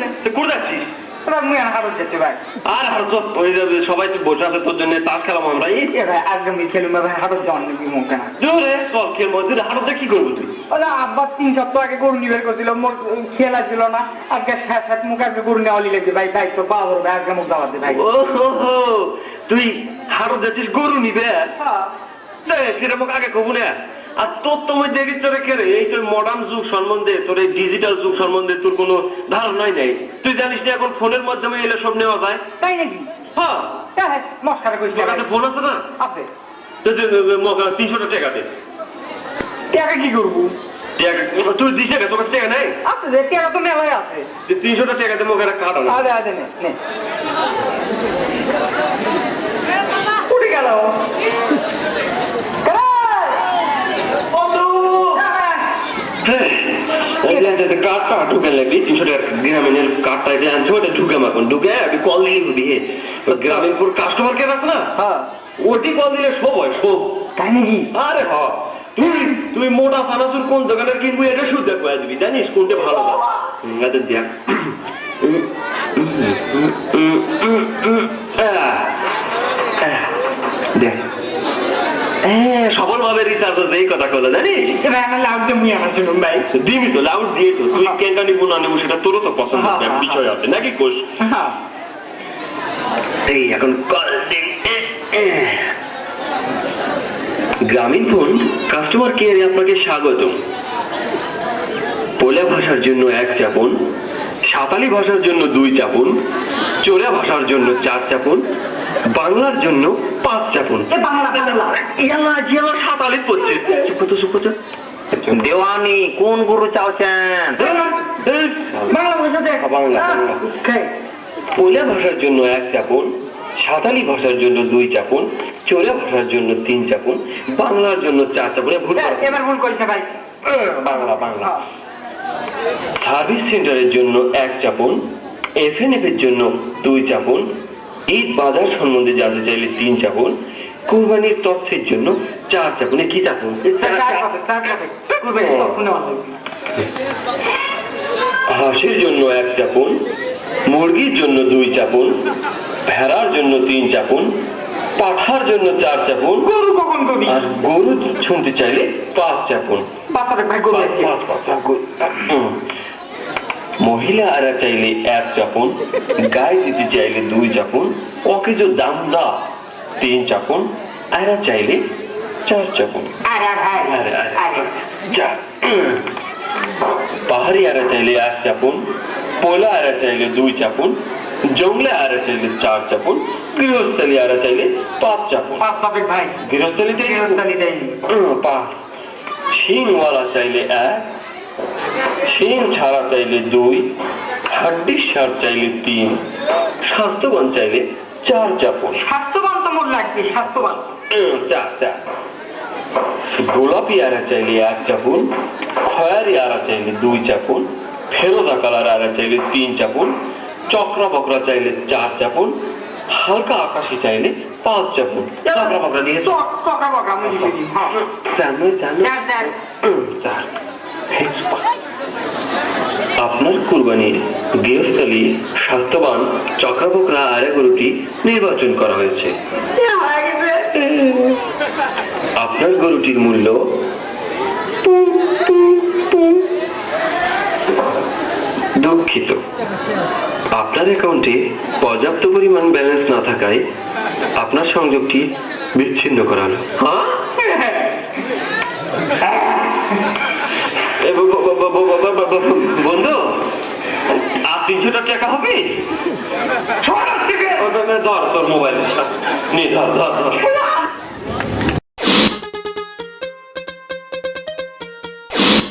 আছে তুই করে যাচ্ছিস? আর হারত যেতে ভাই আর আর তো হয়ে যাবে সবাই বসে আছে তোর জন্য তাস খেলাম আমরা। এই এ ভাই আজকে খেলুম হারত যাওয়ার মুখে না জোরে চল খেল মধ্যে হারতে কি করব তুই? ওরা আব্বা তিন সপ্তাহ আগে গরু নিবের করছিল মোর খেলা ছিল না আজকে সাত সাত মুখ আজকে গরু নেওয়া লিখেছে ভাই তাই তো বাবর ভাই আজকে মুখ দাওয়াতে ভাই। ও হো হো তুই হারত যাচ্ছিস গরু নিবে? হ্যাঁ। সেরকম আগে কবু না। আর তোর তো মই দেখি তোরে কে রে? এই তোর মডার্ন যুগ সম্বন্ধে তোর এই ডিজিটাল যুগ সম্বন্ধে তোর কোনো ধারণাই নাই। তুই জানিস না এখন ফোনের মাধ্যমে এলে সব নেওয়া যায়? তাই নাকি? হ্যাঁ। হ্যাঁ মস্কারে কইছিল তোর ভাই। কাছে ফোন আছে না? আছে। তো টাকা দে। টাকা কি করব? তুই টাকা নেই? আছে যে টাকা তো মেলায় আছে। তিনশো টাকা দে মুখে একটা কাটা না আরে আরে নে নে। উঠে গেল। কার্ডটা ঢুকে তিনশো টাকা গ্রামীণের কার্ডটা এটা আনছো ওটা ঢুকে মাখন ঢুকে আমি কল দিয়ে দিয়ে গ্রামীণপুর কাস্টমার কেয়ার আছে না হ্যাঁ ওটি কল দিলে সব হয় সব তাই নাকি আরে হ তুই তুই মোটা সানাসুর কোন দোকানের কিনবি এটা শুদ্ধ করে দিবি জানিস কোনটা ভালো হয় আচ্ছা দেখ দেখ সফল ভাবে রিচার্জ এই কথা কলে জানিস? এবার আমার দিয়ে মুই আমার শুনুন ভাই। দিবি তো লাউড দিয়ে তো তুই কেনটা নিবো না নেব সেটা তোরও তো পছন্দ হ্যাঁ, হ্যাঁ, বিষয় আছে নাকি কোষ? হ্যাঁ। এই এখন কল গ্রামীণ ফোন কাস্টমার কেয়ারে আপনাকে স্বাগত পোলা ভাষার জন্য এক চাপন সাঁতালি ভাষার জন্য দুই চাপুন চোরা ভাষার জন্য চার চাপুন বাংলার জন্য পাঁচ চাপুন এ বাংলা বাংলা ইয়ালা ইয়ালা সাঁতালি পড়ছে। চুপ তো চুপ তো দেওয়ানি কোন গরু চাওছেন? বাংলা। পোলা ভাষার জন্য এক চাপুন সাঁতালি ভাষার জন্য দুই চাপুন চোরা ভাষার জন্য তিন চাপুন বাংলার জন্য চার চাপুন ভুল এবার ভুল করেছে ভাই। বাংলা বাংলা। হ্যাঁ। সার্ভিস সেন্টারের জন্য এক চাপুন এফএনএফ এর জন্য দুই চাপুন ঈদ বাজার সম্বন্ধে জানতে চাইলে তিন চাপুন কুরবানির তথ্যের জন্য চার চাপুন কি ভালো লাগবে। হাঁসের জন্য এক চাপুন মুরগির জন্য দুই চাপুন ভেড়ার জন্য তিন চাপুন পাঠার জন্য চার চাপুন গরু কখন কবি আর গরু শুনতে চাইলে পাঁচ চাপুন পাঁচ, পাঁচ, মহিলা আরা চাইলে এক চাপুন গায়ে দিতে চাইলে দুই চাপুন অকেজো দাম দা তিন চাপুন আরা চাইলে চার চাপুন। পাহাড়ি আরা চাইলে এক চাপুন পোলা আরা চাইলে দুই চাপুন জংলে আরা চাইলে চার চাপুন গৃহস্থলী আরা চাইলে পাঁচ চাপুন। গৃহস্থালি দেয়নি? পাঁচ। শিংওয়ালা চাইলে এক শিং ছাড়া চাইলে দুই হাড্ডির সার চাইলে তিন স্বাস্থ্যবান চাইলে চার চাপুন। স্বাস্থ্যবান তো মোর লাগবে স্বাস্থ্যবান। চার চার গোলাপি আরা চাইলে এক চাপুন খয়ারি আরা চাইলে দুই চাপুন ফেরোজা কালার আরা চাইলে তিন চাপুন চক্রা বকরা চাইলে চার চাপুন হালকা আকাশি চাইলে পাঁচ চাপুন। চক্রা বকরা দিয়ে চার চার আপনার কুরবানির গৃহস্থলী স্বাস্থ্যবান চক্রাবকরা আরে গরুটি নির্বাচন করা হয়েছে। হয়ে আপনার গরুটির মূল্য? দুঃখিত। আপনার অ্যাকাউন্টে পর্যাপ্ত পরিমাণ ব্যালেন্স না থাকায় আপনার সংযোগটি বিচ্ছিন্ন করা হলো হ্যাঁ? বন্ধু আর তিনশো টাকা হবে? ধর তোর মোবাইল। নিয়ে ধর ধর ধর।